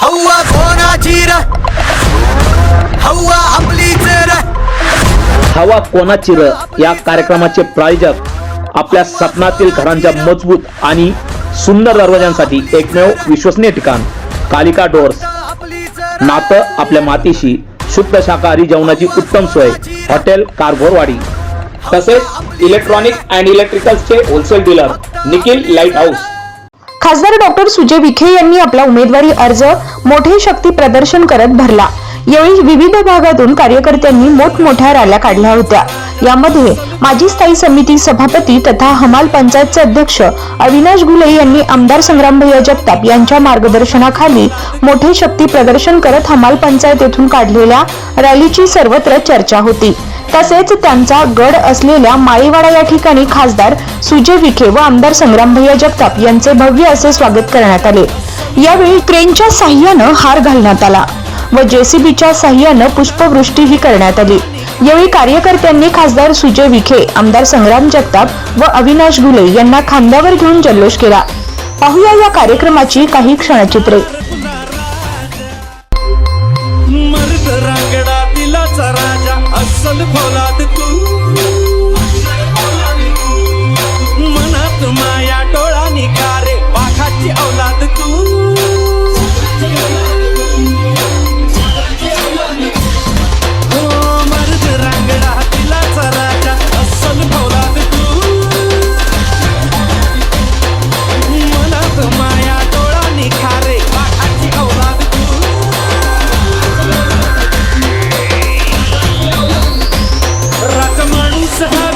हव्वा कोणाची र? हव्वा आपलीच र हवा कोणाची र? या कार्यक्रमाचे प्रायोजक आपल्या सपनातील घरांच्या मजबूत आणि सुंदर दरवाजांसाठी एकमेव विश्वसनीय ठिकाण कालिका डोअर्स. आपलीच नातं आपल्या मातीशी शुद्ध शाकाहारी जेवणाची उत्तम सोय हॉटेल कारभोरवाडी. तसेच electronic and इलेक्ट्रिकल्सचे wholesale dealer Nikhil light house खासदार डॉक्टर सुजय विखे यांनी आपला उमेदवारी अर्ज मोठे शक्ती प्रदर्शन करत भरला. यावेळी विविध भागातून कार्यकर्त्यांनी मोठमोठ्या रॅल्या काढल्या होत्या. यामध्ये माजी स्थायी समिती सभापती तथा हमाल पंचायतचे अध्यक्ष अविनाश घुले यांनी आमदार संग्रामभैया जगताप यांच्या मार्गदर्शनाखाली मोठे शक्ती प्रदर्शन करत हमाल पंचायत येथून काढलेल्या रॅलीची सर्वत्र चर्चा होती. तसेच त्यांचा गड असलेल्या माळीवाडा या ठिकाणी खासदार सुजय विखे व आमदार संग्रामभैया जगताप यांचे भव्य असे स्वागत करण्यात आले. यावेळी क्रेनच्या साह्यानं हार घालण्यात आला व जेसीबीच्या साह्यानं पुष्पवृष्टीही करण्यात आली. यावेळी कार्यकर्त्यांनी खासदार सुजय विखे आमदार संग्राम जगताप व अविनाश घुले यांना खांद्यावर घेऊन जल्लोष केला. पाहूया या कार्यक्रमाची काही क्षणचित्रे. Sahab